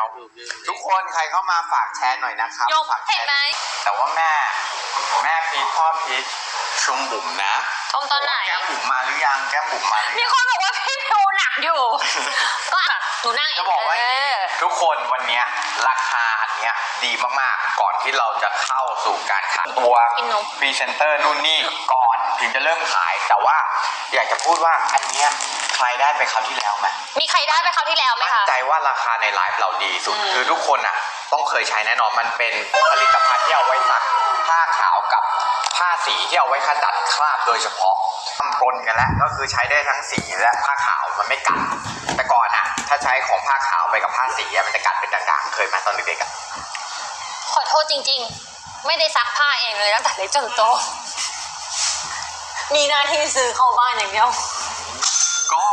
ยวทุกคนใครเข้ามาฝากแชร์หน่อยนะครับยกฝากแชเห็นร์ไหมแต่ว่าแม่ แม่พีชพ่อพีชชุมบุ๋มนะชมตอนไหน แก้มบุ๋มมาหรือยังแก้มบุ๋มมาหรือมียัง คนบอกว่าพี่ดูหนักอยู่ ก็แบบหนูนั่งจะบอกว่าเออทุกคนวันเนี้ยราคาอัน เนี้ยดีมากๆ ก่อนที่เราจะเข้าสู่การขายตัวกินนมพรีเซนเตอร์นู่นนี่ก่อนถึงจะเริ่มขาย แต่ว่าอยากจะพูดว่าอันเนี้ยใครได้ไปคราวที่แล้วไหมมีใครได้ไปคราวที่แล้วไหมมั่นคะ ใจว่าราคาในไลฟ์เราดีสุด อืม คือทุกคนอะ ต้องเคยใช้แน่นอนมันเป็นผลิตภัณฑ์ที่เอาไว้ซักผ้าขาวกับผ้าสีที่เอาไว้ขจัดคราบโดยเฉพาะทำปนกันแล้วก็คือใช้ได้ทั้งสีและผ้าขาวมันไม่กัดแต่ ก่อนอะถ้าใช้ของผ้าขาวไปกับผ้าสีอะมันจะกัดเป็นด่างๆ เคยไหมตอนเด็กๆอะขอโทษจริง ๆ ไม่ได้ซักผ้าเองเลยตั้งแต่เล็กจนโต มีหน้าที่ซื้อเข้าบ้านอย่างเดียว ก็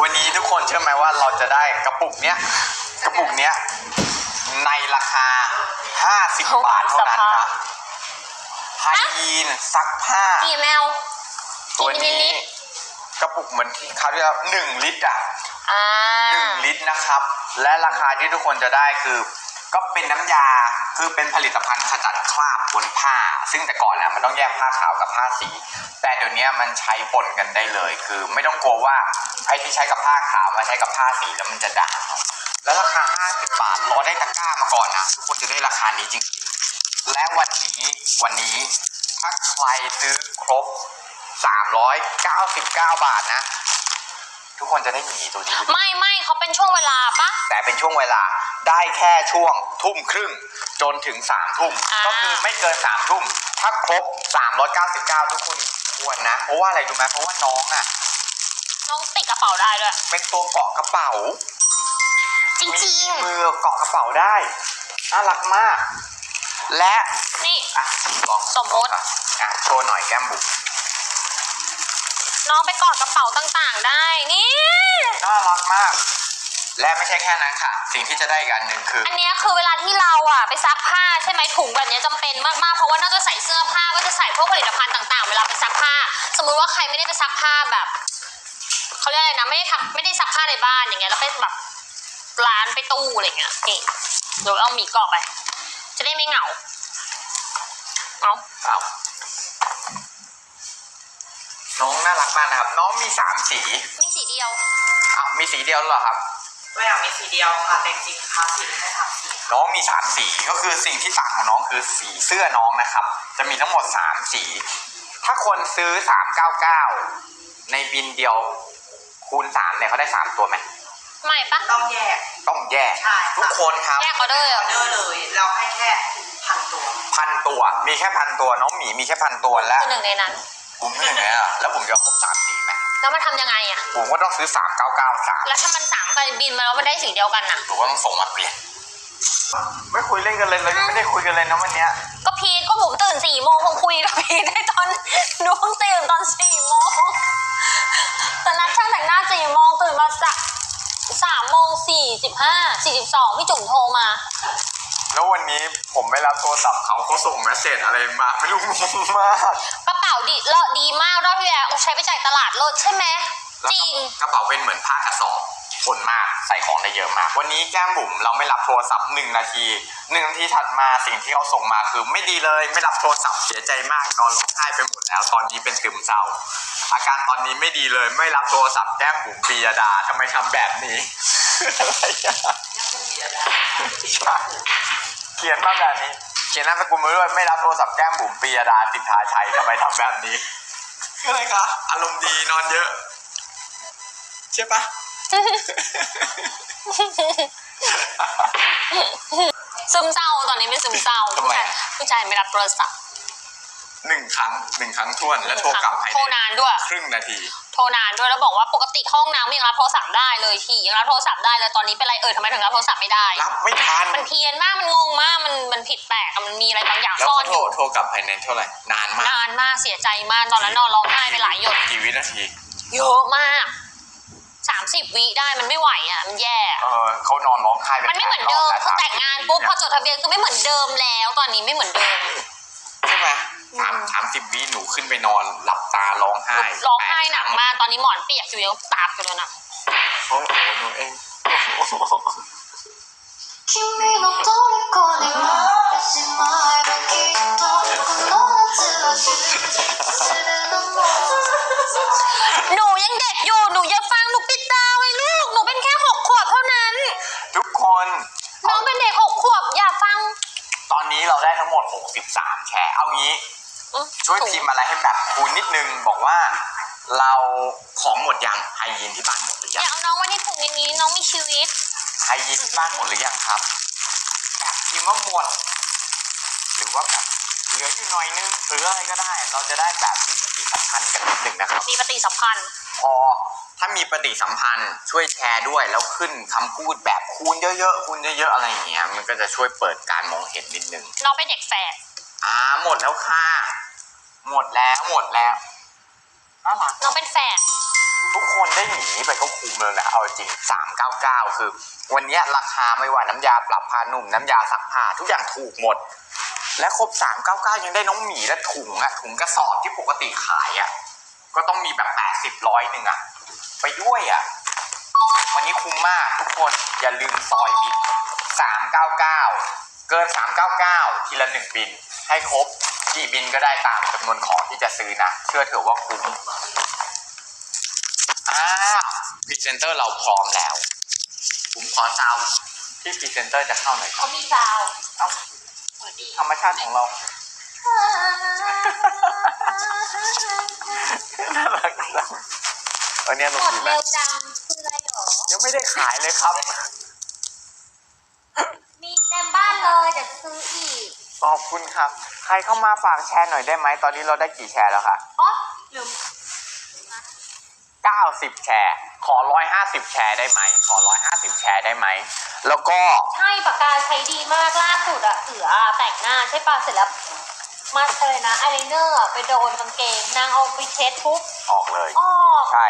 วันนี้ทุกคนเชื่อไหมว่าเราจะได้กระปุกเนี้ยกระปุกเนี้ยในราคา 50 บาทเท่านั้นครับไฮยีนซักผ้า กี่แมวตัวกี่มิลลินี้ลิตร กระปุกเหมือนที่คราวที่แล้วหนึ่งลิตรอะ อ่าหนึ่งลิตรนะครับ และราคาที่ทุกคนจะได้คือ ก็เป็นน้ำยาคือเป็นผลิตภัณฑ์ขจัดคราบบนผ้า ซึ่งแต่ก่อนอะมันต้องแยกผ้าขาวกับผ้าสี แต่เดี๋ยวนี้มันใช้ปนกันได้เลย คือไม่ต้องกลัวว่าไอ้ที่ใช้กับผ้าขาวมาใช้กับผ้าสีแล้วมันจะด่างแล้วราคา 50 บาทรอได้ตะกร้ามาก่อนนะทุกคนจะได้ราคานี้จริงๆ และวันนี้วันนี้ถ้าใครซื้อครบ 399 บาทนะ ทุกคนจะได้หมีตัวนี้ ไม่ไม่เขาเป็นช่วงเวลาปะ แต่เป็นช่วงเวลาได้แค่ช่วงทุ่มครึ่งจนถึงสามทุ่ม อ่า ก็คือไม่เกินสามทุ่ม ถ้าครบ 399 ทุกคนควรนะ เพราะว่าอะไรรู้ไหมเพราะว่าน้องอะ น้องติดกระเป๋าได้ด้วย เป็นตัวเกาะกระเป๋า จริงมีมือเกาะกระเป๋าได้น่ารักมาก และ ๆ นี่ อะลองสมมุติ อะโชว์หน่อยแก้มบุ๋ม น้องไปกอดกระเป๋าต่างๆ ได้นี่น่ารักมาก และไม่ใช่แค่นั้นค่ะ สิ่งที่จะได้อีกอันหนึ่งคืออันเนี้ยคือเวลาที่เราอะไปซักผ้าใช่ไหมถุงแบบเนี้ยจำเป็นมากๆเพราะว่านอกจากใส่เสื้อผ้าก็จะใส่พวกผลิตภัณฑ์ต่างๆ เวลาไปซักผ้า สมมุติว่าใครไม่ได้ไปซักผ้าแบบเขาเรียกอะไรนะไม่ได้ทำไม่ได้ซักผ้าในบ้านอย่างเงี้ยแล้วไปแบบร้านไปตู้อะไรเงี้ยนี่เดี๋ยวเอาหมีกรอบไป จะได้ไม่เหงาเอา อ้าว น้องน่ารักมากนะครับ น้องมีสามสีมีสีเดียวอ้าวมีสีเดียวเหรอครับ ตัวอย่างมีสีเดียวค่ะแต่จริงๆทาสีแค่สามสีน้องมีสามสีก็คือสิ่งที่ต่างของน้องคือสีเสื้อน้องนะครับ จะมีทั้งหมดสามสี ถ้าคนซื้อสามเก้าเก้าในบินเดียวคูณสามเนี่ยเขาได้สามตัวไหมไม่ปะ ต้องแยก ต้องแยก ใช่ค่ะทุกคนครับ แยกออเดอร์ออเดอร์เลยเราให้แค่พันตัว พันตัว มีแค่พันตัว น้องหมีมีแค่พันตัวและคือหนึ่งในนั้น ผมไม่เหนื่อยอะแล้วผมจะครบสามสีไหมแล้วมันทำยังไงอะ ผมก็ต้องซื้อสามเก้าเก้าสามแล้วถ้ามันสามไปบินมาแล้วมันได้สีเดียวกันน่ะ หรือว่าต้องส่งมาเปลี่ยน ไม่คุยเล่นกันเลยเรายังไม่ได้คุยกันเลยนะวันเนี้ยก็พีทก็ผมตื่นสี่โมงคงคุยกับพีทได้ตอนหนูเพิ่งตื่นตอนสี่โมงแต่นัดช่างแต่งหน้าสี่โมงตื่นมาสักสามโมงสี่สิบห้าสี่สิบสองพี่จุ๋มโทรมา แล้ววันนี้ผมไม่รับโทรศัพท์เขาเขาส่งเมสเซจอะไรมาไม่รู้งงมากกระเป๋าดีเลอะดีมากรอบที่แล้วใช้ไปจ่ายตลาดเลดใช่ไหมจริง กระเป๋าเป็นเหมือนผ้ากระสอบทนมากใส่ของได้เยอะมาก วันนี้แก้มบุ๋มเราไม่รับโทรศัพท์หนึ่งนาทีหนึ่งนาทีถัดมาสิ่งที่เขาส่งมาคือ ไม่ดีเลยไม่รับโทรศัพท์เสียใจมากนอนร้องไห้ไปหมดแล้ว ตอนนี้เป็นซึมเศร้า อาการตอนนี้ไม่ดีเลยไม่รับโทรศัพท์แก้มบุ๋มปียดาทำไมทำแบบนี้อะไรอะใช่เขียนมาแบบนี้เขียนนามสกุลมาด้วยไม่รับโทรศัพท์แก้มบุ๋มปียดาสิทธาชัยทำไมทำแบบนี้คืออะไรคะอารมณ์ดีนอนเยอะ ใช่ปะ ซึมเศร้าตอนนี้เป็นซึมเศร้าทำไมผู้ชายผู้ชายไม่รับโทรศัพท์ หนึ่งครั้งหนึ่งครั้งท้วนและโทรกลับภายโทรในนานด้วย ครึ่งนาที โทรนานด้วยแล้วบอกว่าปกติเข้าห้องน้ำยังรับโทรศัพท์ได้เลยทียังรับโทรศัพท์ได้เลยตอนนี้เป็นไรเออทำไมถึงรับโทรศัพท์ไม่ได้ รับไม่ทันมันเพี้ยนมากมันงงมากมันมันผิดแปลกอะมันมีอะไรบางอย่างแล้วซ่อนโทอรยู่โทรกลับภายในเท่าไหร่ นานมากนานมากเสียใจมากตอนนั้นนอนร้องไห้ไปหลายหยดกี่วินาทีเยอะมากสามสิบวิได้มันไม่ไหวอะมันแย่ เออเขานอนร้องไห้ปมันไม่เหมือนเดิมพอแต่งงานปุ๊บพอจดทะเบียนคือไม่เหมือนเดิมแล้ว ตอนนี้ไม่เหมือนเดิมใช่ไหม สามสามสิบวิหนูขึ้นไปนอน หลับตาร้องไห้ร้องไห้หนักมาก ตอนนี้หมอนเปียกอยู่ยังตาบอยู่เลยนะโอ้โหหนูเองหนูยังเด็กอยู่ หนูอย่าฟัง หนูปิดตาไว้ลูก หนูเป็นแค่หกขวบเท่านั้น ทุกคน น้องเป็นเด็กหกขวบ อย่าฟัง ตอนนี้เราได้ทั้งหมดหกสิ63 แชร์ เอางี้ ช่วยพิมพ์อะไรให้แบบคูณนิดนึงบอกว่า เราของหมดยังไฮยีนที่บ้านหมดหรืออยังย่าเอาน้องไว้ในถุงอย่างนี้น้องมีชีวิต ไฮยีนที่บ้านหมดหรือยังครับแบบพิมพ์ว่าหมด หรือว่าแบบเหลืออยู่หน่อยนึงหรืออะไรก็ได้ เราจะได้แบบมีปฏิสัมพันธ์กันนิดนึงนะครับ มีปฏิสัมพันธ์พอถ้ามีปฏิสัมพันธ์ช่วยแชร์ด้วยแล้วขึ้นคำพูดแบบคูณเยอะๆคูณเยอะๆอะไรอย่างเงี้ยมันก็จะช่วยเปิดการมองเห็นนิดนึงน้องเป็นเด็กแฝดอ่าหมดแล้วค่ะ หมดแล้วหมดแล้วน่ารักน้องเป็นแฝดทุกคนได้หนีไปก็คุ้มเลยนะเอาจริงสามเก้าเก้าคือ วันเนี้ยราคาไม่ว่าน้ำยาปรับผ้านุ่มน้ำยาซักผ้าทุกอย่างถูกหมด และครบสามเก้าเก้ายังได้น้องหมีและถุงอะถุงกระสอบที่ปกติขายอะก็ต้องมีแบบแปดสิบร้อยหนึ่งอะไปด้วยอะวันนี้คุ้มมากทุกคนอย่าลืมซอยบินสามเก้าเก้าเกินสามเก้าเก้าทีละหนึ่งบินให้ครบ กี่บินก็ได้ตามจำนวนของที่จะซื้อนะ เชื่อเถอะว่าคุ้มอ้าวพรีเซนเตอร์เราพร้อมแล้ว ผมขอซาวด์ที่พรีเซนเตอร์จะเข้าหน่อยครับเขามีซาวเอ้าธรรมชาติของเราน่ารักจังวันนี้ลงกดดีไหมเร็วจังคืออะไรหรอ ยังไม่ได้ขายเลยครับมีเต็มบ้านเลยเดี๋ยวจะซื้ออีก ขอบคุณครับ ใครเข้ามาฝากแชร์หน่อยได้ไหม ตอนนี้เราได้กี่แชร์แล้วคะอ๋อลืม90 แชร์ ขอ 150 แชร์ได้ไหม ขอ 150 แชร์ได้ไหม แล้วก็ ใช่ปากกาใช้ดีมากล่าสุดอะเสืออะแต่งหน้าใช่ปะเสร็จแล้วมาอะไรนะอายไลเนอร์อะไปโดนกางเกงนางเอาไปเช็ดปุ๊บ ออกเลย ออก ใช่